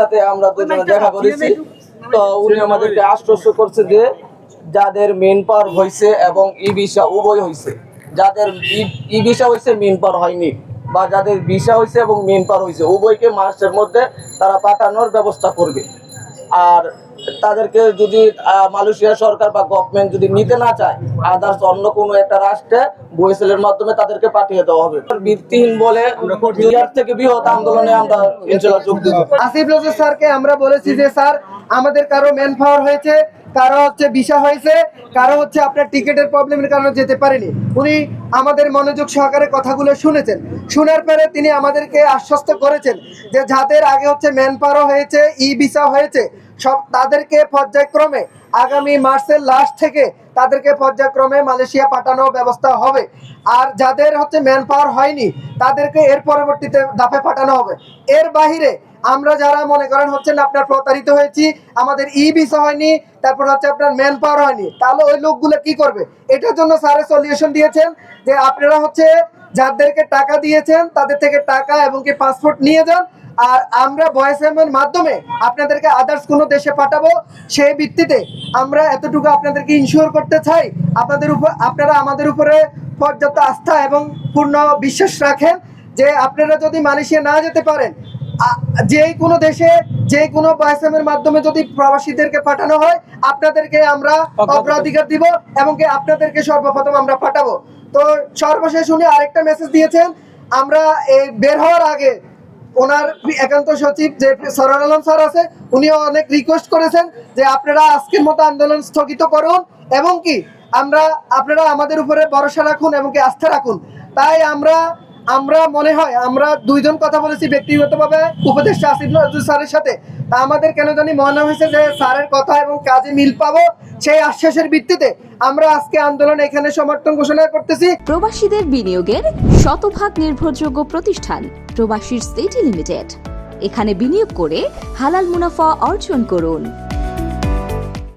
সাথে আমরা দুজনে দেখা করেছি। তো উনি আমাদেরকে আশ্বস্ত করছে যে যাদের মেন পাওয়ার হয়েছে এবং ই ভিসা উভয় হয়েছে যাদের ই ভিসা হয়েছে মেন পাওয়ার হয়নি। বা যাদের ভিসা হয়েছে এবং মেন পাওয়ার হয়েছে উভয়কে মাসের মধ্যে তারা পাঠানোর ব্যবস্থা করবে। আর তাদেরকে যদি মালয়েশিয়া সরকার বা গভর্নমেন্ট যদি নিতে না চায় আদার্স অন্য কোনো একটা রাষ্ট্রে বইসেলের মাধ্যমে তাদেরকে পাঠিয়ে দেওয়া হবে। ভিত্তিহীন বলে দুনিয়ার থেকে বৃহৎ আন্দোলনে আমরা ইনশাল্লাহ যোগ দিব। আসিফ নজর স্যারকে আমরা বলেছি যে স্যার আমাদের কারও ম্যান পাওয়ার হয়েছে কারও হচ্ছে ভিসা হয়েছে, কারও হচ্ছে আপনার টিকিটের প্রবলেমের কারণে যেতে পারেনি। উনি আমাদের মনোযোগ সহকারে কথাগুলো শুনেছেন। শোনার পরে তিনি আমাদেরকে আশ্বস্ত করেছেন যে যাদের আগে হচ্ছে ম্যান পাওয়ারও হয়েছে ই ভিসা হয়েছে সব তাদেরকে পর্যায়ক্রমে আগামী মার্চের লাস্ট থেকে তাদেরকে পর্যায়ক্রমে মালয়েশিয়া পাঠানোর ব্যবস্থা হবে। আর যাদের হচ্ছে ম্যান পাওয়ার হয়নি, তাদেরকে এর পরবর্তীতে দাপে পাঠানো হবে। এর বাহিরে আমরা যারা মনে করেন হচ্ছে না, আপনার প্রতারিত হয়েছি, আমাদের ই ভিসা হয়নি, তারপর হচ্ছে আপনার ম্যান পাওয়ার হয়নি, তাহলে ওই লোকগুলো কি করবে? এটার জন্য স্যারের সলিউশন দিয়েছেন যে আপনারা হচ্ছে যাদেরকে টাকা দিয়েছেন, তাদের থেকে টাকা এবং কি পাসপোর্ট নিয়ে যান আর আমরা ভয়েস এর মাধ্যমে আপনাদেরকে আদার্স কোনো দেশে পাঠাবো সেই ভিত্তিতে আমরা এতটুকু আপনাদেরকে ইনশিওর করতে চাই। আপনাদের উপর আপনারা আমাদের উপরে পর্যাপ্ত আস্থা এবং পূর্ণ বিশ্বাস রাখেন যে আপনারা যদি মালয়েশিয়া না যেতে পারেন যেই কোনো দেশে যে কোনো এর মাধ্যমে যদি প্রবাসীদেরকে পাঠানো হয় আপনাদেরকে আমরা অগ্রাধিকার। দিব এবং আপনাদেরকে সর্বপ্রথম আমরা পাঠাবো। তো সর্বশেষ উনি আরেকটা মেসেজ দিয়েছেন আমরা এই বের হওয়ার আগে ওনার একান্ত সচিব যে সরার আলম স্যার আছে, উনিও অনেক রিকোয়েস্ট করেছেন যে আপনারা আজকের মতো আন্দোলন স্থগিত করুন এবং কি আমরা, আপনারা আমাদের উপরে ভরসা রাখুন এবং কি আস্থা রাখুন। তাই আমরা আমরা মনে হয়, আমরা দুইজন কথা বলেছি, ব্যক্তিগতভাবে উপদেষ্টা আসিফ নজরুল স্যারের সাথে। আমাদের কেন জানি মনে হয়েছে যে স্যারের কথা এবং কাজে মিল পাবো সেই আশ্বাসের ভিত্তিতে আমরা আজকে আন্দোলন এখানে সমর্থন ঘোষণা করতেছি। প্রবাসীদের বিনিয়োগের শতভাগ নির্ভরযোগ্য প্রতিষ্ঠান প্রবাসীর সিটি লিমিটেড। এখানে বিনিয়োগ করে হালাল মুনাফা অর্জন করুন।